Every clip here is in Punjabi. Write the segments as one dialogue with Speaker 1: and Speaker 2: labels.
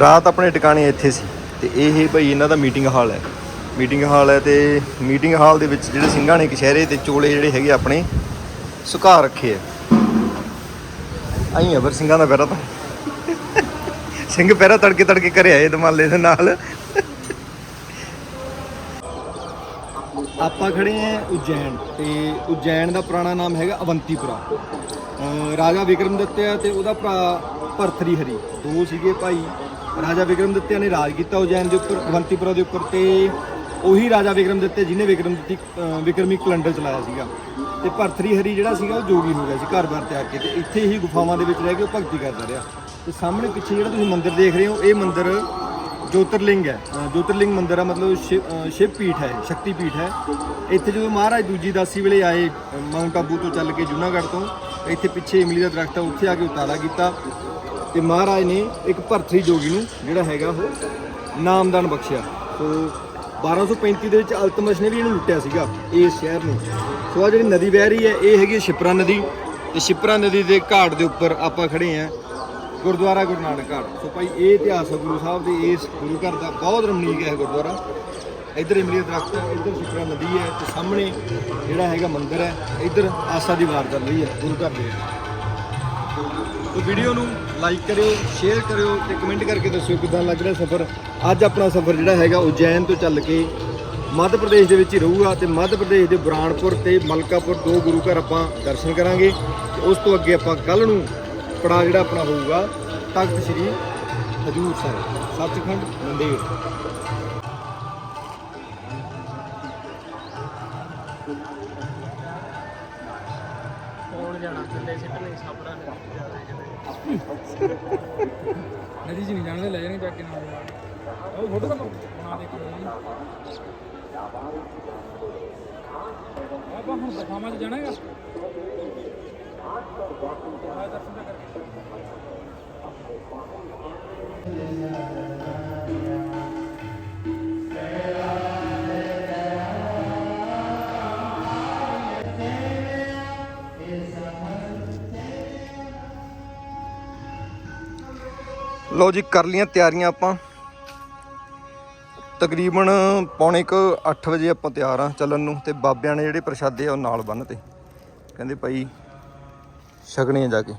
Speaker 1: ਰਾਤ ਆਪਣੇ ਟਿਕਾਣੇ ਇੱਥੇ ਸੀ ਤੇ ਇਹ ਭਾਈ ਇਹਨਾਂ ਦਾ ਮੀਟਿੰਗ ਹਾਲ ਹੈ। ਮੀਟਿੰਗ ਹਾਲ ਹੈ ਤੇ ਮੀਟਿੰਗ ਹਾਲ ਦੇ ਵਿੱਚ ਜਿਹੜੇ ਸਿੰਘਾਂ ਨੇ ਕਸ਼ਹਿਰੇ ਤੇ ਚੋਲੇ ਜਿਹੜੇ ਹੈਗੇ ਆਪਣੇ, ਸੁਕਾ ਰੱਖੇ ਆ। ਆਈ ਆ ਫਿਰ ਸਿੰਘਾਂ ਦਾ ਪਹਿਰਾ ਤਾਂ। ਸਿੰਘ ਪਹਿਰਾ ਤੜਕੇ ਤੜਕੇ ਘਰੇ ਆਏ ਦਮਾਲੇ ਦੇ ਨਾਲ। ਆਪਾਂ ਖੜੇ ਆਂ ਉਜੈਨ ਤੇ ਉਜੈਨ ਦਾ ਪੁਰਾਣਾ ਨਾਮ ਹੈਗਾ ਅਵੰਤੀਪੁਰਾ। ਅਹ ਰਾਜਾ ਵਿਕਰਮਦੱਤਿਆ ਤੇ ਉਹਦਾ ਭਰਾ ਭਰਥਰੀ ਹਰੀ ਦੋ ਸੀਗੇ ਭਾਈ। ਰਾਜਾ ਵਿਕਰਮਦਿੱਤਿਆ ਨੇ ਰਾਜ ਕੀਤਾ ਉਜੈਨ ਦੇ ਉੱਪਰ ਅਵੰਤੀਪੁਰਾ ਦੇ ਉੱਪਰ ਤੇ ਉਹੀ ਰਾਜਾ ਵਿਕਰਮਦੱਤਿਆ ਜਿਹਨੇ ਵਿਕਰਮਦੱਤੀ ਅਹ ਵਿਕਰਮੀ ਕੈਲੰਡਰ ਚਲਾਇਆ ਸੀਗਾ। ਤੇ ਭਰਥਰੀ ਹਰੀ ਜਿਹੜਾ ਸੀਗਾ ਉਹ ਜੋਗੀ ਹੋ ਗਿਆ ਸੀ ਘਰ-ਬਾਰ ਤਿਆਗ ਕੇ ਤੇ ਇੱਥੇ ਹੀ ਗੁਫਾਵਾਂ ਦੇ ਵਿੱਚ ਰਹਿ ਕੇ ਉਹ ਭਗਤੀ ਕਰਦਾ ਰਿਹਾ। ਤੇ ਸਾਹਮਣੇ ਪਿੱਛੇ ਜਿਹੜਾ ਤੁਸੀਂ ਮੰਦਿਰ ਦੇਖ ਰਹੇ ਹੋ ਇਹ ਮੰਦਿਰ ਜੋਤਿਰਲਿੰਗ ਹੈ। ਅ, ਜੋਤਿਰਲਿੰਗ ਮੰਦਿਰ ਆ ਮਤਲਬ ਸ਼ਿਵ ਸ਼ਿਵ ਪੀਠ ਹੈ ਸ਼ਕਤੀ ਪੀਠ ਹੈ। ਇੱਥੇ ਜਦੋਂ ਮਹਾਰਾਜ ਦੂਜੀ ਦਾਸੀ ਵੇਲੇ ਆਏ ਅ, ਮਾਊਂਟ ਆਬੂ ਤੋਂ ਚੱਲ ਕੇ ਜੂਨਾਗੜ੍ਹ ਤੋਂ ਇੱਥੇ ਪਿੱਛੇ ਇਮਲੀ ਦਾ ਦਰਖਤ ਹੈ ਉੱਥੇ ਆ ਕੇ ਉਤਾਰਾ ਕੀਤਾ। ਤੇ ਮਹਾਰਾਜ ਨੇ ਇੱਕ ਭਰਥਰੀ ਜੋਗੀ ਨੂੰ ਜਿਹੜਾ ਹੈਗਾ ਉਹ ਨਾਮਦਾਨ ਬਖਸ਼ਿਆ। ਸੋ 1235 ਦੇ ਵਿੱਚ ਅਲਤਮਸ਼ ਨੇ ਵੀ ਇਹਨੂੰ ਲੁੱਟਿਆ ਸੀਗਾ ਇਸ ਸ਼ਹਿਰ ਨੂੰ। ਸੋ ਆ ਜਿਹੜੀ ਨਦੀ ਵਹਿ ਰਹੀ ਹੈ, ਇਹ ਹੈਗੀ ਸ਼ਿਪਰਾ ਨਦੀ। ਤੇ ਸ਼ਿਪਰਾ ਨਦੀ ਦੇ ਘਾਟ ਦੇ ਉੱਪਰ ਆਪਾਂ ਖੜੇ ਆਂ ਗੁਰਦੁਆਰਾ ਗੁਰੂ ਨਾਨਕ ਘਾਟ। ਸੋ ਭਾਈ ਇਹ ਇਤਿਹਾਸ ਹੈ ਗੁਰੂ ਸਾਹਿਬ ਦੇ, ਇਸ ਗੁਰੂ ਘਰ ਦਾ ਬਹੁਤ ਰਮਣੀਕ ਹੈ ਗੁਰਦੁਆਰਾ। ਇੱਧਰ ਇਮਲੀ ਦਾ ਦਰਖਤ ਹੈ, ਇੱਧਰ ਸ਼ਿਕਰਾ ਨਦੀ ਹੈ ਤੇ ਸਾਹਮਣੇ ਜਿਹੜਾ ਹੈਗਾ ਮੰਦਿਰ ਹੈ, ਇੱਧਰ ਆਸਾ ਦੀ ਵਾਰ ਚੱਲ ਰਹੀ ਹੈ ਗੁਰੂ ਘਰ ਦੇ ਤੋ ਵੀਡੀਓ ਨੂੰ ਲਾਈਕ ਕਰਿਓ ਸ਼ੇਅਰ ਕਰਿਓ ਤੇ ਕਮੈਂਟ ਕਰਕੇ ਦੱਸਿਓ ਕਿਦਾਂ ਲੱਗ ਰਿਹਾ ਸਫ਼ਰ। ਅੱਜ ਆਪਣਾ ਸਫ਼ਰ ਜਿਹੜਾ ਹੈਗਾ ਉਜੈਨ ਤੋਂ ਚੱਲ ਕੇ ਮੱਧ ਪ੍ਰਦੇਸ਼ ਦੇ ਵਿੱਚ ਹੀ ਰਹੂਗਾ ਤੇ ਮੱਧ ਪ੍ਰਦੇਸ਼ ਦੇ ਬੁਰਾਨਪੁਰ ਤੇ ਮਲਕਾਪੁਰ ਦੋ ਗੁਰੂ ਘਰ ਆਪਾਂ ਦਰਸ਼ਨ ਕਰਾਂਗੇ ਤੇ ਉਸ ਤੋਂ ਅੱਗੇ ਆਪਾਂ ਕੱਲ ਨੂੰ ਪੜਾ ਜਿਹੜਾ ਆਪਣਾ ਹੋਊਗਾ, ਤਖਤ ਸ੍ਰੀ ਹਜੂਰ ਸਾਹਿਬ, ਸੱਚਖੰਡ ਮੰਦਿਰ।
Speaker 2: ਕੌਣ ਜਾਣਾ, ਥੱਲੇ ਸਿੱਟਣੇ ਸਾਪੜਾ ਨੇ ਨਦੀ ਚ ਨਹੀਂ ਜਾਣਦੇ ਲੈ ਜਾਣੇ ਚੱਕ ਕੇ ਨਾਲ ਉਹ ਫੋਟੋ ਤਾਂ ਬਣਾ ਦੇ ਕੇ ਆਪਾਂ ਹੁਣ ਦਫਾਵਾਂ ਚ ਜਾਣਾ ਹੈਗਾ। ਆਹ ਦਰਸ਼ਨ ਤਾਂ ਕਰਕੇ।
Speaker 1: ਲਓ ਜੀ, ਕਰ ਲੀਆਂ ਤਿਆਰੀਆਂ ਆਪਾਂ। ਤਕਰੀਬਨ ਪੌਣੇ ਕੁ 8 ਵਜੇ ਆਪਾਂ ਤਿਆਰ ਆ ਚੱਲਣ ਨੂੰ ਤੇ ਬਾਬਿਆਂ ਨੇ ਜਿਹੜੇ ਪ੍ਰਸ਼ਾਦੇ ਆ ਉਹ ਨਾਲ ਬੰਨ ਤੇ। ਕਹਿੰਦੇ ਭਾਈ, ਛਕਣੇ ਆ ਜਾ ਕੇ।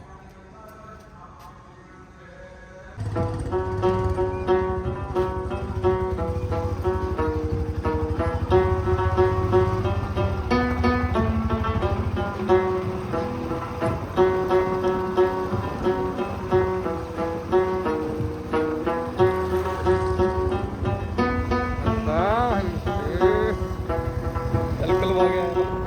Speaker 1: ਚੱਲ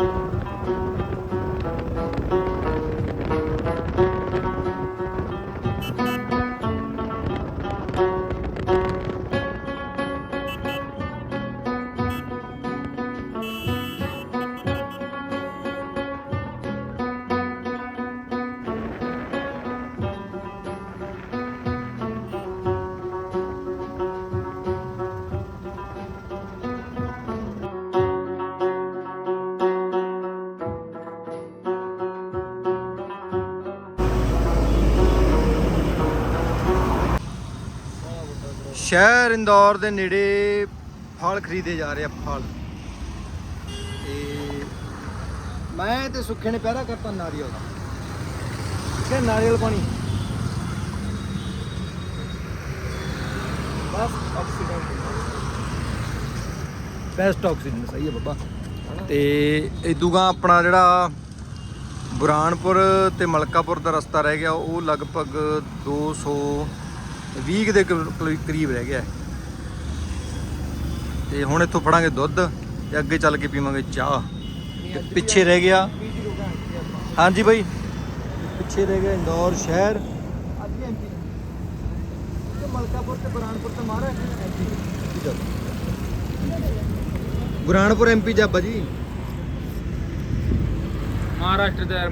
Speaker 1: ਸ਼ਹਿਰ ਇੰਦੌਰ ਦੇ ਨੇੜੇ ਫਲ ਖਰੀਦੇ ਜਾ ਰਹੇ ਆ, ਫਲ। ਤੇ ਮੈਂ ਤੇ ਸੁੱਖੇ ਨੇ ਪਹਿਰਾ ਕਰਤਾ ਨਾਰੀਅਲ ਦਾ। ਕਿ ਨਾਰੀਅਲ ਪਾਣੀ। ਬਸ ਆਕਸੀਡੈਂਟ ਬੈਸਟ ਆਕਸੀਜਨ, ਸਹੀ ਹੈ ਬੱਬਾ। ਤੇ ਇਦੂਗਾ ਆਪਣਾ ਜਿਹੜਾ ਬੁਰਾਨਪੁਰ ਤੇ ਮਲਕਾਪੁਰ ਦਾ ਰਸਤਾ ਰਹਿ ਗਿਆ, ਉਹ ਲਗਭਗ 200 20 ਦੇ ਕਰੀਬ ਰਹਿ ਗਿਆ। ਤੇ ਹੁਣ ਇੱਥੋਂ ਫੜਾਂਗੇ ਦੁੱਧ ਤੇ ਅੱਗੇ ਚੱਲ ਕੇ ਪੀਵਾਂਗੇ ਚਾਹ। ਤੇ ਪਿੱਛੇ ਰਹਿ ਗਿਆ। ਹਾਂਜੀ ਬਾਈ। ਪਿੱਛੇ ਰਹਿ ਗਿਆ ਇੰਦੌਰ ਸ਼ਹਿਰ। ਮਲਕਾਪੁਰ ਬਰਾਨਪੁਰ ਤੇ ਮਾਰਾ ਐਮਪੀ ਜਾਬਾ ਜੀ।
Speaker 2: ਮਹਾਰਾਸ਼ਟਰ ਦਾ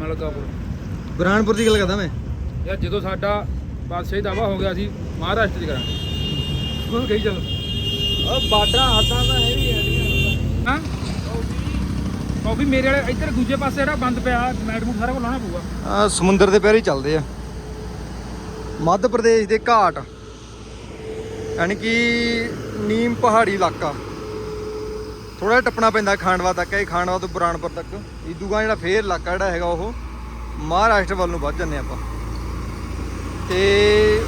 Speaker 2: ਮਲਕਾਪੁਰ।
Speaker 1: ਬਰਾਨਪੁਰ ਦੀ ਗੱਲ ਕਰਦਾ ਮੈਂ।
Speaker 2: ਜਦੋਂ ਸਾਡਾ ਬਾਦਸ਼ਾਹੀ ਦਾਵਾ ਹੋ ਗਿਆ ਸੀ ਮਹਾਰਾਸ਼ਟਰ ਚ ਕਰਾਂਗੇ। ਉਹ ਕਹੀ ਚੱਲ।
Speaker 1: ਉਹ ਬਾਰਡਰਾਂ ਹੱਦਾਂ ਦਾ ਹੈ ਵੀ ਹੈ
Speaker 2: ਹਾਂ? ਕਾਫੀ ਮੇਰੇ ਵਾਲੇ ਇੱਧਰ ਦੂਜੇ ਪਾਸੇ ਜਿਹੜਾ ਬੰਦ ਪਿਆ ਮੈਟ ਮੂਟ ਸਾਰਾ ਕੁਝ ਲਾਉਣਾ ਪਊਗਾ।
Speaker 1: ਆ ਸਮੁੰਦਰ ਦੇ ਪੈਰ ਹੀ ਚੱਲਦੇ ਆ। ਮੱਧ ਪ੍ਰਦੇਸ਼ ਦੇ ਘਾਟ। ਯਾਨੀ ਕਿ ਨੀਮ ਪਹਾੜੀ ਇਲਾਕਾ। ਥੋੜਾ ਟੱਪਣਾ ਪੈਂਦਾ ਖਾਂਡਵਾ ਤੱਕ ਇਹ ਖਾਂਡਵਾ ਤੋਂ ਬੁਰਾਨਪੁਰ ਤੱਕ। ਇਦੂਗਾ ਜਿਹੜਾ ਫੇਰ ਇਲਾਕਾ ਜਿਹੜਾ ਹੈਗਾ ਉਹ ਮਹਾਰਾਸ਼ਟਰ ਵੱਲ ਨੂੰ ਵੱਧ ਜਾਂਦੇ ਆਪਾਂ। ਤੇ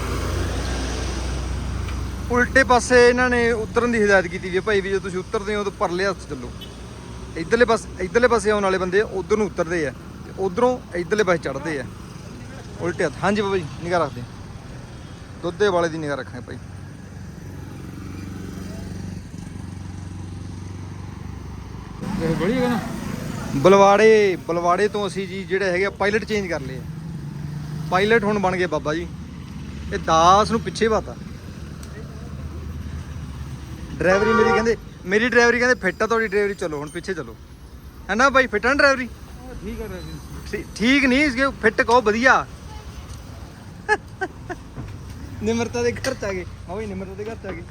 Speaker 1: ਉਲਟੇ ਪਾਸੇ ਇਹਨਾਂ ਨੇ ਉਤਰਨ ਦੀ ਹਦਾਇਤ ਕੀਤੀ ਵੀ ਹੈ ਭਾਈ ਵੀ ਜੇ ਤੁਸੀਂ ਉਤਰਦੇ ਹੋ ਤਾਂ ਪਰਲੇ ਹੱਥ ਚੱਲੋ। ਇਧਰਲੇ ਪਾਸੇ ਇਧਰਲੇ ਪਾਸੇ ਆਉਣ ਵਾਲੇ ਬੰਦੇ ਉਧਰ ਨੂੰ ਉਤਰਦੇ ਆ ਤੇ ਉਧਰੋਂ ਇਧਰਲੇ ਪਾਸੇ ਚੜ੍ਹਦੇ ਆ। ਉਲਟੇ ਹੱਥ। ਹਾਂਜੀ ਬਾਬਾ ਜੀ ਨਿਗਾਹ ਰੱਖਦੇ। ਦੁੱਧ ਵਾਲੇ ਦੀ ਨਿਗਾਹ ਰੱਖਾਂਗੇ ਭਾਈ।
Speaker 2: ਇਹ ਬੜੀ ਨਾ।
Speaker 1: ਬਲਵਾੜੇ ਬਲਵਾੜੇ ਤੋਂ ਅਸੀਂ ਜੀ ਜਿਹੜੇ ਹੈਗੇ ਪਾਇਲਟ ਚੇਂਜ ਕਰ ਲਏ ਆ। ਪਾਇਲਟ ਹੁਣ ਬਣ ਗਏ ਬਾਬਾ ਜੀ। ਇਹ ਦਾਸ ਨੂੰ ਪਿੱਛੇ ਬਾਤਾ ਡਰਾਈਵਰੀ ਮੇਰੀ ਕਹਿੰਦੇ ਮੇਰੀ ਡਰਾਈਵਰੀ ਕਹਿੰਦੇ ਫਿੱਟ ਆ ਤੁਹਾਡੀ ਡਰਾਈਵਰੀ ਚਲੋ ਹੁਣ ਪਿੱਛੇ ਚਲੋ। ਹੈ ਨਾ ਬਾਈ ਫਿੱਟ ਆ ਡਰਾਈਵਰੀ?
Speaker 2: ਠੀਕ ਰਾਜੀ
Speaker 1: ਠੀ- ਠੀਕ ਨਹੀਂ ਇਸਕੇ ਫਿੱਟ ਕਹੋ ਵਧੀਆ। ਨਿਮਰਤਾ ਦੇ ਘਰ ਚ ਆ ਗਏ। ਹਾਂ ਨਿਮਰਤਾ ਦੇ ਘਰ ਚ ਆ ਗਏ।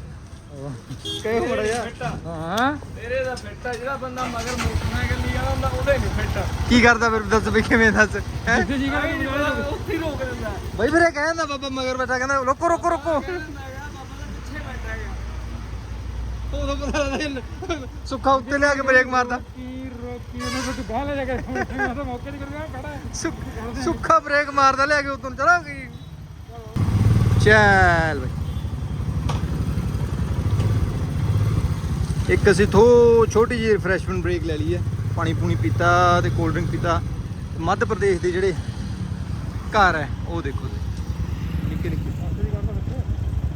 Speaker 1: ਕਹਿਓ ਮੜਾ ਜਾ
Speaker 2: ਹਾਂ
Speaker 3: ਤੇਰੇ ਦਾ ਫਿੱਟ ਆ ਜਿਹੜਾ ਬੰਦਾ ਮਗਰ ਮੋਟਰਸਾਈਕਲ ਨਹੀਂ ਆਉਂਦਾ ਹੁੰਦਾ ਉਹਦੇ ਨਹੀਂ ਫਿੱਟ
Speaker 1: ਕੀ ਕਰਦਾ ਫਿਰ? ਦੱਸ ਵੀ ਕਿਵੇਂ ਦੱਸ? ਹੈਂ?
Speaker 2: ਜਿੱਥੇ ਜੀ
Speaker 3: ਆਈ ਨਹੀਂ
Speaker 2: ਕਰ
Speaker 3: ਪਤਾ, ਉੱਥੇ ਹੀ ਰੋਕ ਦਿੰਦਾ।
Speaker 1: ਬਈ ਫਿਰ ਇਹ ਕਹਿੰਦਾ ਬਾਬਾ ਮਗਰ ਬੈਠਾ ਕਹਿੰਦਾ ਰੁਕੋ ਰੁਕੋ ਰੁਕੋ।
Speaker 3: ਮੈਂ ਕਿਹਾ ਬਾਬਾ ਦਾ ਪਿੱਛੇ ਬੈਠਾ ਗਿਆ
Speaker 1: ਉਦੋਂ ਪਤਾ ਲੱਗਦਾ ਸੁੱਖਾ ਉੱਤੇ ਲਿਆ ਕੇ ਬ੍ਰੇਕ ਮਾਰਦਾ।
Speaker 2: ਕੀ ਰੋਕੀ ਉਹਨੇ ਤਾਂ ਗਾਹ ਲੈ ਜਾ ਕੇ। ਮੈਂ ਤਾਂ ਮੌਕੇ ਤੇ ਕਰ ਗਿਆ ਖੜਾ ਹੈ।
Speaker 1: ਸੁੱਖ- ਸੁੱਖਾ ਬ੍ਰੇਕ ਮਾਰਦਾ ਲਿਆ ਕੇ ਉਦੋਂ ਚਲਾ ਗਈ ਚੱਲ ਬਈ। ਇੱਕ ਅਸੀਂ ਥੋ ਛੋਟੀ ਜਿਹੀ ਰਿਫਰੈਸ਼ਮੈਂਟ ਬ੍ਰੇਕ ਲੈ ਲਈ ਹੈ ਪਾਣੀ ਪੂਣੀ ਪੀਤਾ ਤੇ ਕੋਲਡ ਡਰਿੰਕ ਪੀਤਾ। ਮੱਧ ਪ੍ਰਦੇਸ਼ ਦੇ ਜਿਹੜੇ ਘਰ ਹੈ, ਉਹ ਦੇਖੋ ਨਿੱਕੇ ਨਿੱਕੇ।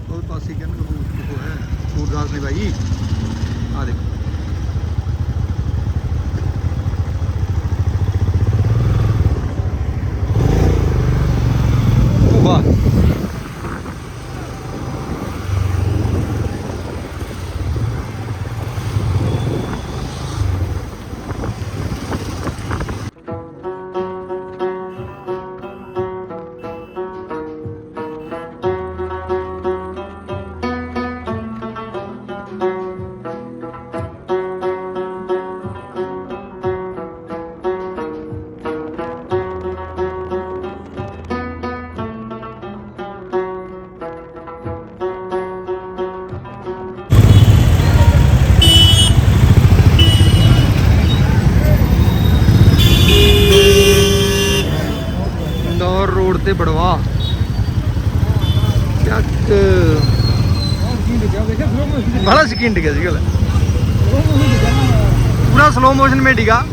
Speaker 1: ਉਹ ਪਾਸੇ ਕਹਿੰਦੇ ਉਹ ਹੈ। ਸੂਰਦਾਸ ਨੇ ਭਾਈ ਆ ਦੇਖੋ। करते बढ़वा क्या बड़ा
Speaker 2: शकीन टिका जी गल
Speaker 1: पूरा स्लो मोशन में टिका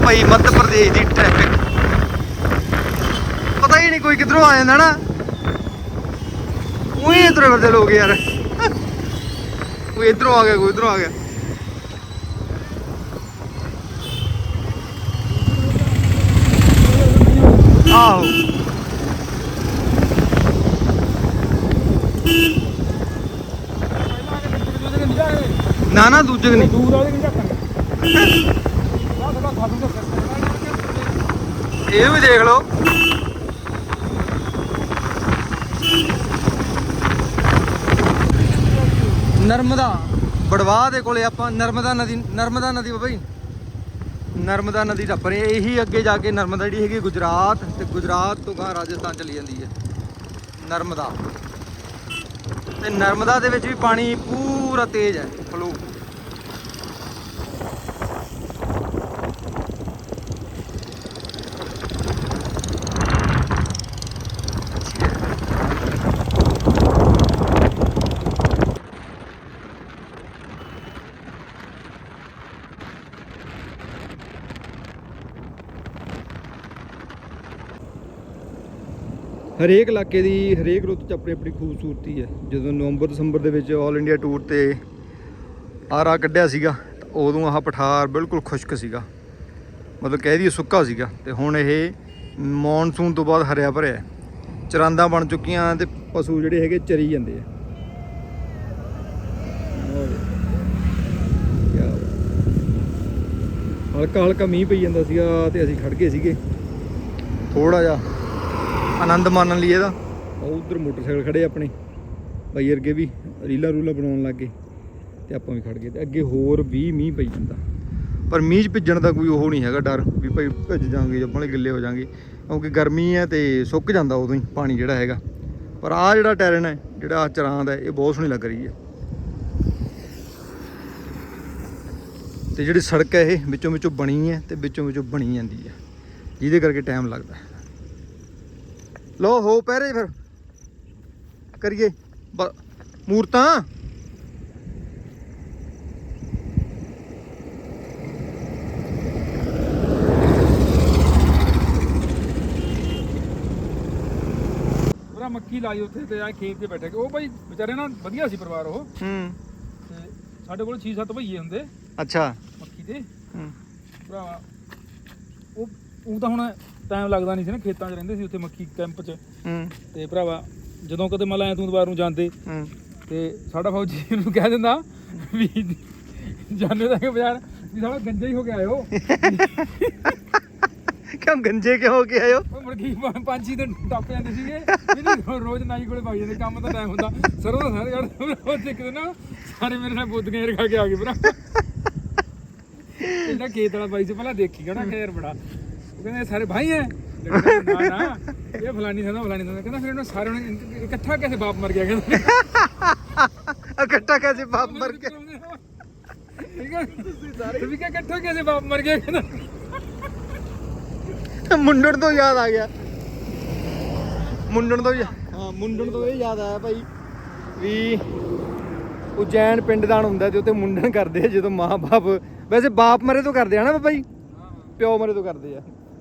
Speaker 1: ਇਹ ਭਾਈ ਮੱਧ ਪ੍ਰਦੇਸ਼ ਦੀ ਟ੍ਰੈਫਿਕ ਪਤਾ ਹੀ ਨਹੀਂ ਕੋਈ ਕਿੱਧਰੋਂ ਆ ਜਾਂਦਾ ਨਾ। ਉਹੀ ਇਧਰ ਫਿਰਦੇ ਲੋਕ ਯਾਰ। ਕੋਈ ਇਧਰੋਂ ਆ ਗਿਆ, ਕੋਈ ਇਧਰੋਂ ਆ ਗਿਆ। ਆਹੋ। ਨਾ ਨਾ, ਦੂਜੇ ਨਹੀਂ?
Speaker 2: ਦੂਰ ਵਾਲੇ ਨਹੀਂ ਝੱਕਣ ਆਹ ਥੋੜਾ ਖਾਦੂ ਦਾ
Speaker 1: ਇਹ ਵੀ ਦੇਖ ਲਓ। ਨਰਮਦਾ। ਬੜਵਾ ਦੇ ਕੋਲੇ ਆਪਾਂ, ਨਰਮਦਾ ਨਦੀ ਨਰਮਦਾ ਨਦੀ ਬਾਬਾ ਜੀ। ਨਰਮਦਾ ਨਦੀ ਟੱਪ ਰਹੇ ਹਾਂ। ਇਹੀ ਅੱਗੇ ਜਾ ਕੇ ਨਰਮਦਾ ਜਿਹੜੀ ਹੈਗੀ ਗੁਜਰਾਤ, ਤੇ ਗੁਜਰਾਤ ਤੋਂ ਗਾਂ ਰਾਜਸਥਾਨ ਚਲੀ ਜਾਂਦੀ ਹੈ। ਨਰਮਦਾ। ਤੇ ਨਰਮਦਾ ਦੇ ਵਿੱਚ ਵੀ ਪਾਣੀ ਪੂਰਾ ਤੇਜ਼ ਹੈ ਫਲੋ ਹਰੇਕ ਇਲਾਕੇ ਦੀ, ਹਰੇਕ ਰੁੱਤ 'ਚ ਆਪਣੀ ਆਪਣੀ ਖੂਬਸੂਰਤੀ ਹੈ। ਜਦੋਂ ਨਵੰਬਰ, ਦਸੰਬਰ ਦੇ ਵਿੱਚ 올 ਇੰਡੀਆ ਟੂਰ ਤੇ ਆਰਾ ਕੱਢਿਆ ਸੀਗਾ ਉਦੋਂ ਆਹ ਪਠਾਰ ਬਿਲਕੁਲ ਖੁਸ਼ਕ ਸੀਗਾ। ਮਤਲਬ ਕਹਿ ਦਈਏ ਸੁੱਕਾ ਸੀਗਾ, ਤੇ ਹੁਣ ਇਹ ਮੌਨਸੂਨ ਤੋਂ ਬਾਅਦ ਹਰਿਆ ਭਰਿਆ ਹੈ। ਚਰਾਂਦਾਂ ਬਣ ਚੁੱਕੀਆਂ ਤੇ ਪਸ਼ੂ ਜਿਹੜੇ ਹੈਗੇ ਚਰੀ ਜਾਂਦੇ ਆ। ਹਲਕਾ ਹਲਕਾ ਮੀਂਹ ਪਈ ਜਾਂਦਾ ਸੀਗਾ ਤੇ ਅਸੀਂ ਖੜ ਗਏ ਸੀਗੇ। ਥੋੜਾ ਜਿਹਾ ਆਨੰਦ ਮਾਣਨ ਲਈ ਇਹਦਾ। ਉਹ ਉਧਰ ਮੋਟਰਸਾਈਕਲ ਖੜੇ ਆਪਣੇ। ਬਾਈ ਵਰਗੇ ਵੀ ਰੀਲਾ ਰੂਲਾ ਬਣਾਉਣ ਲੱਗੇ ਤੇ ਆਪਾਂ ਵੀ ਖੜ ਗਏ ਤੇ ਅੱਗੇ ਹੋਰ ਵੀ ਮੀਂਹ ਪਈ ਜਾਂਦਾ। ਪਰ ਮੀਂਹ 'ਚ ਭਿੱਜਣ ਦਾ ਕੋਈ ਉਹ ਨਹੀਂ ਹੈਗਾ ਡਰ ਵੀ ਭਾਈ ਭਿੱਜ ਜਾਾਂਗੇ ਜਾਂ ਬਾਲੇ ਗਿੱਲੇ ਹੋ ਜਾਾਂਗੇ ਕਿਉਂਕਿ ਗਰਮੀ ਹੈ ਤੇ ਸੁੱਕ ਜਾਂਦਾ ਉਦੋਂ ਹੀ ਪਾਣੀ ਜਿਹੜਾ ਹੈਗਾ। ਪਰ ਆਹ ਜਿਹੜਾ ਟੈਰਨ ਹੈ, ਜਿਹੜਾ ਆਹ ਚਰਾਂਦ ਹੈ, ਇਹ ਬਹੁਤ ਸੋਹਣੀ ਲੱਗ ਰਹੀ ਹੈ। ਤੇ ਜਿਹੜੀ ਸੜਕ ਹੈ ਇਹ ਵਿੱਚੋਂ ਵਿੱਚੋਂ ਬਣੀ ਹੈ ਤੇ ਵਿੱਚੋਂ ਵਿੱਚੋਂ ਬਣੀ ਜਾਂਦੀ ਹੈ। ਜਿਹਦੇ ਕਰਕੇ ਟਾਈਮ ਲੱਗਦਾ ਹੈ। ਲੋ ਹੋ ਪਹਿਰੇ ਫਿਰ ਕਰੀਏ ਬ- ਮੂਰਤਾਂ
Speaker 2: ਪੂਰਾ ਮੱਕੀ ਲਾਈ ਉੱਥੇ ਤੇ ਆ ਖੇਤ 'ਚ ਬੈਠੇ ਕੇ ਉਹ ਭਾਈ ਵਿਚਾਰੇ ਨਾ ਵਧੀਆ ਸੀ ਪਰਿਵਾਰ ਉਹ
Speaker 1: ਹੂੰ
Speaker 2: ਤੇ ਸਾਡੇ ਕੋਲ 6-7 ਭਈਏ ਹੁੰਦੇ
Speaker 1: ਅੱਛਾ
Speaker 2: ਮੱਕੀ ਦੇ
Speaker 1: ਹੂੰ
Speaker 2: ਭਰਾਵਾ ਉਹ ਉਹ ਤਾਂ ਹੁਣ ਟਾਈਮ ਲੱਗਦਾ ਨਹੀਂ ਸੀ ਨਾ ਖੇਤਾਂ 'ਚ ਰਹਿੰਦੇ ਸੀ ਉੱਥੇ ਮੱਕੀ ਕੈਂਪ 'ਚ।
Speaker 1: ਹੂੰ।
Speaker 2: ਤੇ ਭਰਾਵਾ ਜਦੋਂ ਕਦੇ ਮਲਾ ਐ ਤੂੰ ਦੁਬਾਰ ਨੂੰ ਜਾਂਦੇ
Speaker 1: ਹੂੰ।
Speaker 2: ਤੇ ਸਾਡਾ ਫੌਜੀ ਨੂੰ ਕਹਿ ਦਿੰਦਾ ਵੀ ਜਾਣੇ ਦਾ ਕਿ ਬਾਜ਼ਾਰ ਵੀ ਸਾਡਾ ਗੰਜਾ ਹੀ ਹੋ ਕੇ ਆਇਓ।
Speaker 1: ਕਿਉਂ ਗੰਜੇ ਕਿਉਂ ਹੋ ਕੇ ਆਇਓ?
Speaker 2: ਉਹ ਮੁਰਗੀ ਪੰਜ- ਪੰਜ ਛੇ ਦਿਨ ਟੱਪ ਜਾਂਦੇ ਸੀਗੇ। ਇਹਨੂੰ ਰੋਜ਼ ਨਾਈ ਕੋਲੇ ਵਗ ਜਾਂਦੇ ਕੰਮ ਦਾ ਟਾਈਮ ਹੁੰਦਾ। ਸਰੋਂ ਦਾ ਸਾਰੇ ਜੜ ਉਹ ਇੱਕ ਦਿਨ ਨਾ ਸਾਰੇ ਮੇਰੇ ਨਾਲ ਬੁੱਧੀਆਂ ਰਖਾ ਕੇ ਆ ਗਏ ਭਰਾ। ਇਹਦਾ ਖੇਤ ਵਾਲਾ ਬਾਈ ਸੀ ਪਹਿਲਾਂ ਦੇਖੀ ਕਹਿੰਦਾ ਖੈਰ ਬੜਾ। ਕਹਿੰਦੇ ਸਾਰੇ ਭਾਈ ਹੈ ਨਾ ਨਾ ਇਹ ਫਲਾਨੀ ਥਾਂ ਫਲਾਨੀ ਥਾਂ ਕਹਿੰਦਾ ਫਿਰ ਇਹਨਾਂ ਸਾਰਿਆਂ ਨੇ ਇਕੱਠਾ ਕਿਸੇ ਬਾਪ ਮਰ ਗਿਆ ਕਹਿੰਦਾ।
Speaker 1: ਇਕੱਠਾ ਕੈਸੇ ਬਾਪ ਮਰ ਗਿਆ?
Speaker 2: ਠੀਕ ਹੈ ਸਾਰੇ ਵੀ ਇਕੱਠਾ ਕਿਸੇ ਬਾਪ ਮਰ ਗਿਆ ਕਹਿੰਦਾ।
Speaker 1: ਮੁੰਡਣ ਤੋਂ ਯਾਦ ਆ ਗਿਆ। ਮੁੰਡਣ ਤੋਂ ਹਾਂ ਮੁੰਡਣ ਤੋਂ ਇਹ ਯਾਦ ਆਇਆ ਭਾਈ ਵੀ ਉਜੈਨ ਪਿੰਡਦਾਨ ਹੁੰਦਾ ਤੇ ਉੱਥੇ ਮੁੰਡਣ ਕਰਦੇ ਆ ਜਦੋਂ ਮਾਂ-ਬਾਪ। ਵੈਸੇ ਬਾਪ ਮਰੇ ਤੋਂ ਕਰਦੇ ਆ ਨਾ ਜੀ? ਪਿਓ ਮਰੇ ਤੋਂ ਕਰਦੇ ਆ।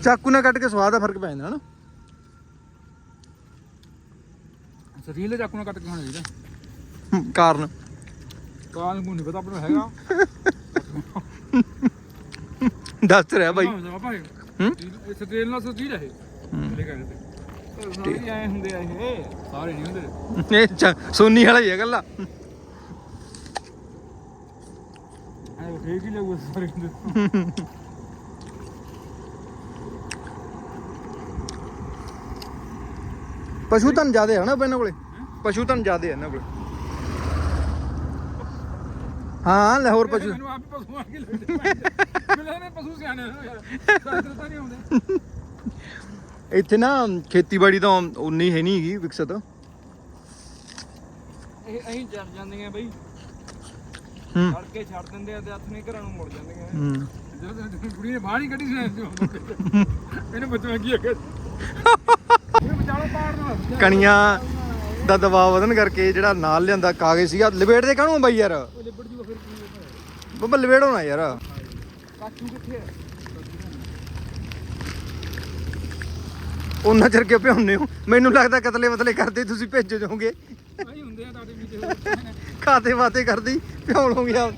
Speaker 2: ਚਾਕੂ
Speaker 1: ਨਾਲ ਕੱਟ ਕੇ ਸਵਾਦ ਦਾ ਫ਼ਰਕ ਪੈ ਜਾਂਦਾ ਹਨਾ
Speaker 2: ਰੀਲ ਚਾਕੂ ਨਾਲ ਕੱਟ ਕੇ ਖਾਣਾ ਚਾਹੀਦਾ
Speaker 1: ਹਮ, ਕਾਰਨ
Speaker 2: ਕਾਂ ਨੂੰ ਨਹੀਂ ਪਤਾ ਆਪਣਾ ਹੈਗਾ
Speaker 1: ਦੱਸ ਰਿਹਾ ਬਾਈ
Speaker 2: ਹਾਂ ਭਾਈ
Speaker 1: ਹੂੰ?
Speaker 2: ਇਸ ਟ੍ਰੇਨ ਨਾਲ ਸੱਚੀ ਰਹੇ ਲੈ ਕੇ ਤੇ ਸਾਰੇ ਆਏ ਹੁੰਦੇ ਆ ਇਹ ਸਾਰੇ ਨਹੀਂ ਹੁੰਦੇ
Speaker 1: ਇਹ ਚਾ- ਸੋਨੀ ਵਾਲਾ ਹੀ ਹੈ ਗੱਲਾ
Speaker 2: ਐ ਫੇਕ ਹੀ ਲੱਗੂ ਸਾਰੇ ਹੁੰਦੇ
Speaker 1: ਪਸ਼ੂ ਧਨ ਜ਼ਿਆਦੇ ਹੈ ਨਾ ਇਹਨਾਂ ਕੋਲੇ ਪਸ਼ੂ ਧਨ ਜ਼ਿਆਦੇ ਹੈ ਇਹਨਾਂ ਕੋਲੇ ਹਾਂ ਲਾਹੌਰ ਪਸ਼ੂ
Speaker 2: ਮੈਨੂੰ ਆਪ ਹੀ ਪਸ਼ੂ ਆ ਕੇ ਲੱਗਦੇ ਮੈਨੂੰ ਲੱਗਦਾ ਪਸ਼ੂ ਸਿਆਣੇ ਹੋ ਯਾਰ ਡਾਕਟਰ ਤਾਂ ਨਹੀਂ ਆਉਂਦੇ
Speaker 1: ਇੱਥੇ ਨਾ ਖੇਤੀਬਾੜੀ ਤਾਂ ਉਨੀ ਹੈ ਨਹੀਂ ਹੈਗੀ ਵਿਕਸਤ
Speaker 3: ਇਹ ਅਸੀਂ ਜਰ ਜਾਂਦੀਆਂ ਬਈ
Speaker 1: ਹੂੰ
Speaker 3: ਫੜ ਕੇ ਛੱਡ ਦਿੰਦੇ ਆ ਤੇ ਹੱਥ ਨਹੀਂ ਘਰਾਂ ਨੂੰ ਮੁੜ ਜਾਂਦੀਆਂ
Speaker 1: ਹੂੰ
Speaker 2: ਜਦੋਂ ਕੁੜੀ ਨੇ ਬਾਹਰ ਨਹੀਂ ਕੱਢੀ ਸੀ ਇਹਨੇ ਬੱਚਾ ਕੀ ਹੈਗਾ ਇਹ ਵਿਚਾਲੋ ਪਾੜ ਨਾ
Speaker 1: ਕਣੀਆਂ ਦਾ ਦਬਾਅ ਵਧਣ ਕਰਕੇ ਜਿਹੜਾ ਨਾਲ ਲਿਆਂਦਾ ਕਾਗਜ਼ ਸੀਗਾ ਲਪੇਟ ਦੇ ਕਾਹਨੂੰ ਬਾਈ ਯਾਰ?
Speaker 2: ਹੋਣਾ
Speaker 1: ਬੱਬਾ ਲਪੇੜੋ ਨਾ ਯਾਰ। ਉਹਨਾਂ ਚਿਰ ਕੇ ਭਿਉਂਨੇ ਹੋ। ਮੈਨੂੰ ਲੱਗਦਾ ਕਤਲੇ ਬਤਲੇ ਕਰਦੇ ਤੁਸੀਂ ਭੇਜ ਜਾਓਗੇ।
Speaker 2: ਹੁੰਦੇ ਆ ਤੁਹਾਡੇ ਵਿੱਚ
Speaker 1: ਖਾਤੇ ਵਾਤੇ ਕਰਦੀ ਭਿਉਂ ਲਓਗੇ ਆਪ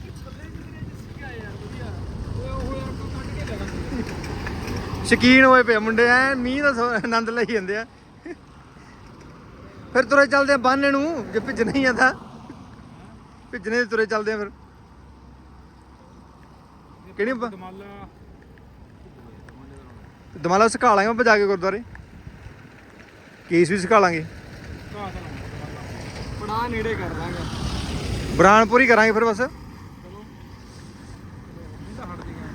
Speaker 1: ਸ਼ਕੀਨ ਹੋਏ ਪਏ ਮੁੰਡੇ ਐ ਮੀਂਹ ਦਾ ਸੋ- ਆਨੰਦ ਲਈ ਜਾਂਦੇ ਆ। ਫਿਰ ਤੁਰੇ ਚੱਲਦੇ ਆ ਬਾਨੇ ਨੂੰ ਜੇ ਭਿੱਜਣਾ ਹੀ ਆਂਦਾ ਭਿੱਜਣੇ ਤੇ ਤੁਰੇ ਚੱਲਦੇ ਆ ਫਿਰ। ਕਿਹੜੀ ਬ-
Speaker 2: ਦਮਾਲਾ
Speaker 1: ਦਮਾਲਾ ਸਿਖਾ ਲਾਂਗੇ ਆਪਾਂ ਜਾ ਕੇ ਗੁਰਦੁਆਰੇ। ਕੇਸ ਵੀ ਸਿਖਾ ਲਾਂਗੇ।
Speaker 2: ਘਾਹ
Speaker 3: ਪੜਾ ਨੇੜੇ ਕਰ ਦਾਂਗੇ।
Speaker 1: ਬਰਾਨਪੁਰ ਹੀ ਕਰਾਂਗੇ ਫਿਰ ਬਸ
Speaker 2: ਚਲੋ ਨਹੀਂ ਤਾਂ ਹਟ ਜੀਗਾ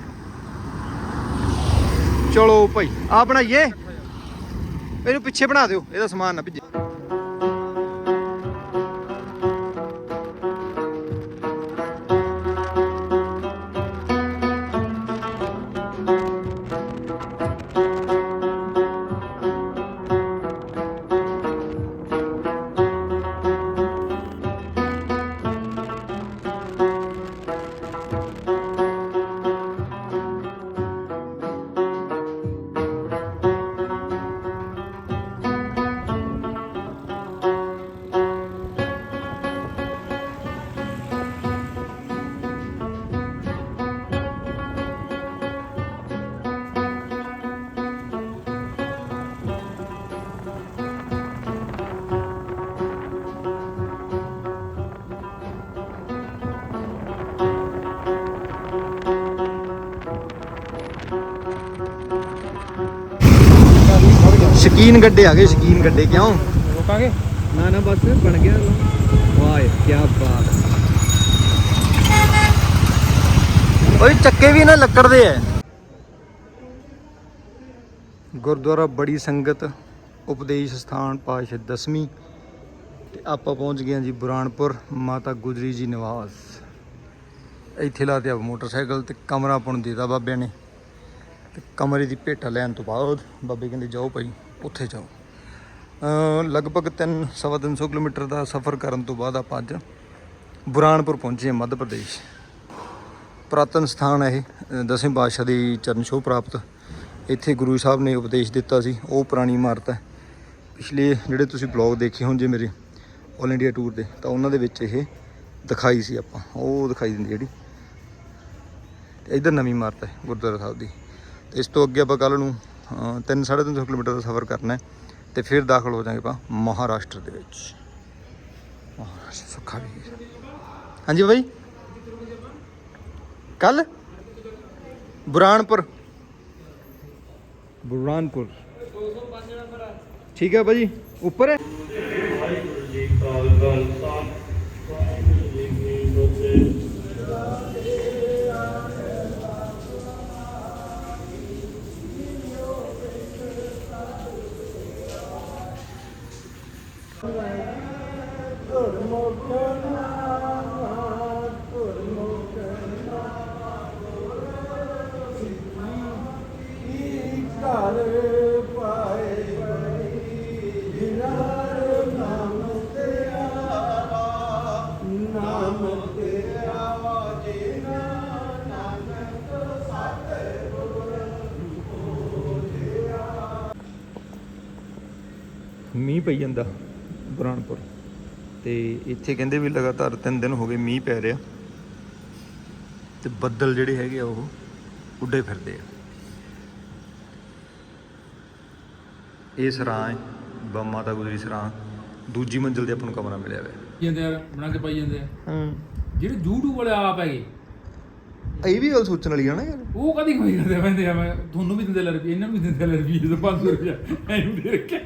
Speaker 1: ਚਲੋ ਭਾਈ ਆ ਬਣਾਈਏ। ਇਹਨੂੰ ਪਿੱਛੇ ਬਣਾ ਦਿਓ ਇਹਦਾ ਸਮਾਨ ਨਾ ਭਿੱਜੇ। ਸ਼ਕੀਨ ਗੱਡੇ ਆ ਗਏ ਸ਼ਕੀਨ ਗੱਡੇ ਕਿਉਂ?
Speaker 2: ਰੋਕਾਂਗੇ?
Speaker 3: ਨਾ ਨਾ ਬਸ ਬਣ ਗਿਆ। ਵਾਹ ਕੀ ਬਾਤ।
Speaker 1: ਓਏ ਚੱਕੇ ਵੀ ਨਾ ਲੱਕੜ ਦੇ ਐ। ਗੁਰਦੁਆਰਾ ਬੜੀ ਸੰਗਤ ਉਪਦੇਸ਼ ਸਥਾਨ ਪਾਸ਼ ਦਸਵੀਂ ਤੇ ਆਪਾਂ ਪਹੁੰਚ ਗਏ ਜੀ ਬੁਰਾਨਪੁਰ ਮਾਤਾ ਗੁਜਰੀ ਜੀ ਨਿਵਾਸ। ਇੱਥੇ ਲਾ ਤੇ ਆ ਮੋਟਰਸਾਈਕਲ ਤੇ ਕਮਰਾ ਨੂੰ ਦੇਤਾ ਬਾਬਿਆਂ ਨੇ। ਤੇ ਕਮਰੇ ਦੀ ਭੇਟਾ ਲੈਣ ਤੋਂ ਬਾਅਦ ਬਾਬੇ ਕਹਿੰਦੇ ਜਾਓ ਭਾਈ। ਉੱਥੇ ਜਾਓ। ਲਗਭਗ 3 ਸਵਾ ਤਿੰਨ ਸੌ ਕਿਲੋਮੀਟਰ ਦਾ ਸਫ਼ਰ ਕਰਨ ਤੋਂ ਬਾਅਦ ਆਪਾਂ ਅੱਜ ਬੁਰਾਨਪੁਰ ਪਹੁੰਚੇ ਹਾਂ ਮੱਧ ਪ੍ਰਦੇਸ਼। ਪ੍ਰਾਤਨ ਸਥਾਨ ਹੈ ਇਹ ਦਸਵੇਂ ਪਾਤਸ਼ਾਹ ਦੀ ਚਰਨ ਛੋਹ ਪ੍ਰਾਪਤ। ਇੱਥੇ ਗੁਰੂ ਸਾਹਿਬ ਨੇ ਉਪਦੇਸ਼ ਦਿੱਤਾ ਸੀ, ਉਹ ਪੁਰਾਣੀ ਇਮਾਰਤ ਹੈ। ਪਿਛਲੇ ਜਿਹੜੇ ਤੁਸੀਂ ਬਲੌਗ ਦੇਖੇ ਹੋਣ ਜੇ ਮੇਰੇ 올 ਇੰਡੀਆ ਟੂਰ ਦੇ, ਤਾਂ ਉਹਨਾਂ ਦੇ ਵਿੱਚ ਇਹ ਦਿਖਾਈ ਸੀ ਆਪਾਂ। ਉਹ ਦਿਖਾਈ ਦਿੰਦੀ ਜਿਹੜੀ। ਤੇ ਇਧਰ ਨਵੀਂ ਇਮਾਰਤ ਹੈ ਗੁਰਦੁਆਰਾ ਸਾਹਿਬ ਦੀ। ਤੇ ਇਸ ਤੋਂ ਅੱਗੇ ਆਪਾਂ ਕੱਲ ਨੂੰ 3 350 ਕਿਲੋਮੀਟਰ ਦਾ ਸਫ਼ਰ ਕਰਨਾ ਹੈ ਤੇ ਫਿਰ ਦਾਖਲ ਹੋ ਜਾਵਾਂਗੇ ਆਪਾਂ ਮਹਾਰਾਸ਼ਟਰ ਦੇ ਵਿੱਚ। ਮਹਾਰਾਸ਼ਟਰ ਸੁੱਖਾ ਵੀ ਹਾਂਜੀ ਬਾਈ ਕੱਲ ਬੁਰਾਨਪੁਰ। ਬੁਰਾਨਪੁਰ। ਠੀਕ ਹੈ ਭਾਜੀ ਉੱਪਰ ਹੈ? ਪਈ ਜਾਂਦਾ ਬੁਰਾਨਪੁਰ। ਤੇ ਇੱਥੇ ਕਹਿੰਦੇ ਵੀ ਲਗਾਤਾਰ 3 ਦਿਨ ਹੋ ਗਏ ਮੀਂਹ ਪੈ ਰਿਹਾ। ਤੇ ਬੱਦਲ ਜਿਹੜੇ ਹੈਗੇ ਆ ਉਹ ਉੱਡੇ ਫਿਰਦੇ ਆ। ਇਹ ਸਰਾਂ ਹੈ ਮਾਤਾ ਗੁਜਰੀ ਸਰਾਂ। ਦੂਜੀ ਮੰਜ਼ਿਲ ਤੇ ਆਪਾਂ ਨੂੰ ਕਮਰਾ ਮਿਲਿਆ ਹੋਇਆ
Speaker 2: ਜਾਂਦੇ ਯਾਰ ਬਣਾ ਕੇ ਪਾਈ ਜਾਂਦੇ ਆ।
Speaker 1: ਹੂੰ।
Speaker 2: ਜਿਹੜੇ YouTube ਵਾਲੇ ਆਪ ਹੈਗੇ।
Speaker 1: ਇਹ ਵੀ ਗੱਲ ਸੋਚਣ ਵਾਲੀ ਆ ਨਾ ਯਾਰ।
Speaker 2: ਉਹ ਕਦੀ ਕੋਈ ਕਰਦੇ ਆ ਮੈਂ ਤੁਹਾਨੂੰ ਵੀ ਦਿੰਦੇ ਲੈ ਰੁਪਏ ਇਹਨਾਂ ਨੂੰ ਵੀ ਦਿੰਦੇ ਲੈ ਰੁਪਏ ਜਦੋਂ 500 ਰੁਪਏ ਐਨੂੰ ਦੇ ਰੱਖਿਆ।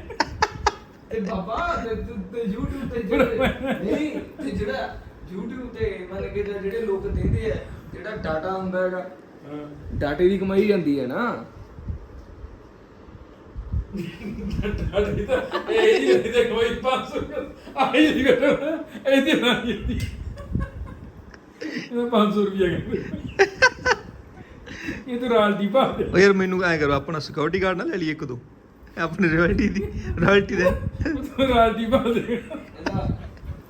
Speaker 3: ਤੇ ਬਾਬਾ ਤੇ ਤੇ- ਤੇ YouTube ਤੇ ਜਿਹੜੇ ਨਹੀਂ ਤੇ ਜਿਹੜਾ YouTube ਤੇ ਮੰਨ ਕੇ ਚੱਲ ਜਿਹੜੇ ਲੋਕ ਦਿੰਦੇ ਆ ਜਿਹੜਾ ਡਾਟਾ ਹੁੰਦਾ ਹੈਗਾ ਡਾਟੇ ਦੀ ਕਮਾਈ ਜਾਂਦੀ ਹੈ ਨਾ।
Speaker 2: ਤਾਂ ਇਹ ਹੀ ਨਹੀਂ ਤੇ ਕੋਈ 500 ਆਈ ਨਹੀਂ ਕਰਦਾ ਇਹਦੀ ਨਾ ਜਾਂਦੀ ਇਹ 500 ਰੁਪਏ ਕਹਿੰਦੇ ਇਹ ਤਾਂ ਰਾਲਟੀ ਪਾ ਦੇ
Speaker 1: ਓ ਯਾਰ ਮੈਨੂੰ ਐ ਕਰੋ ਆਪਣਾ ਸਿਕਿਉਰਿਟੀ ਗਾਰਡ ਨਾ ਲੈ ਲਈ ਇੱਕ ਦੋ। ਆਪਣੀ ਰਾਇਲਟੀ ਦੀ ਰਾਇਲਟੀ ਦੇ।
Speaker 2: ਉਹ ਰਾਲਟੀ ਪਾ ਦੇ।
Speaker 3: ਇਹਦਾ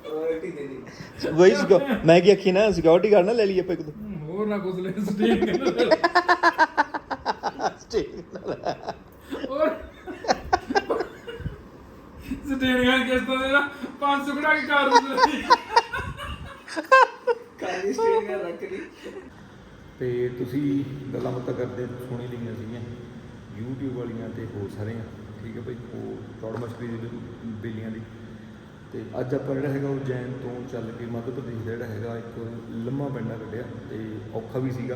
Speaker 3: ਰਾਇਲਟੀ ਦੇ ਦੇ
Speaker 1: ਵਈ ਸਿਕਿਉ ਮੈਂ ਕੀ ਆਖੀ ਨਾ ਸਿਕਿਉਰਿਟੀ ਗਾਰਡ ਨਾ ਲੈ ਲਈ ਆਪਾਂ ਇੱਕ ਦੋ
Speaker 2: ਹੋਰ ਨਾ ਕੁਝ ਲੈ। ਸਟੇਟ ਕਹਿੰਦਾ ਹੋਰ। ਸਟੇਟ ਗਾ ਕਿਸ ਤੋਂ ਦੇਣਾ 500 ਕਢਾ ਕੇ ਕਾਰ ਨੂੰ ਲਈ।
Speaker 3: ਕਾਲੀ ਸਟੇਟ ਕਰ ਰੱਖ ਲਈ।
Speaker 1: ਤੇ ਤੁਸੀਂ ਗੱਲਾਂ ਬਾਤਾਂ ਕਰਦੇ ਸੁਣੀ ਲਈਆਂ ਸੀਗੀਆਂ। YouTube ਵਾਲੀਆਂ ਤੇ ਹੋਰ ਸਾਰੀਆਂ। ਠੀਕ ਹੈ ਭਾਈ ਉਹ ਚੌੜ ਮਛਲੀ ਦੀ ਬਿਲ- ਬੇਲੀਆਂ ਦੀ। ਤੇ ਅੱਜ ਆਪਾਂ ਜਿਹੜਾ ਹੈਗਾ ਉਜੈਨ ਤੋਂ ਚੱਲ ਕੇ ਮੱਧ ਪ੍ਰਦੇਸ਼ ਦਾ ਜਿਹੜਾ ਹੈਗਾ, ਇੱਕ ਲੰਮਾ ਪਿੰਡਾ ਕੱਢਿਆ ਤੇ ਔਖਾ ਵੀ ਸੀਗਾ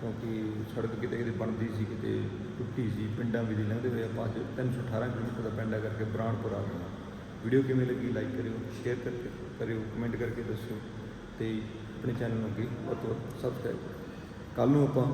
Speaker 1: ਕਿਉਂਕਿ ਸੜਕ ਕਿਤੇ ਕਿਤੇ ਬਣਦੀ ਸੀ, ਕਿਤੇ ਟੁੱਟੀ ਸੀ, ਪਿੰਡਾਂ ਵੀ ਦੀ ਲੰਘਦੇ ਹੋਏ ਆਪਾਂ ਅੱਜ 318 ਕਿਲੋਮੀਟਰ ਦਾ ਪਿੰਡਾ ਕਰਕੇ ਬਰਾਨਪੁਰ ਆ ਗਏ ਵੀਡੀਓ ਕਿਵੇਂ ਲੱਗੀ ਲਾਈਕ ਕਰਿਓ ਸ਼ੇਅਰ ਕਰਕੇ ਕਰਿਓ ਕਮੈਂਟ ਕਰਕੇ ਦੱਸਿਓ ਤੇ ਆਪਣੇ ਚੈਨਲ ਨੂੰ ਅੱਗੇ ਵੱਧ ਤੋਂ ਵੱਧ ਸਬਸਕ੍ਰਾਈਬ ਕਰੋ ਕੱਲ ਨੂੰ ਆਪਾਂ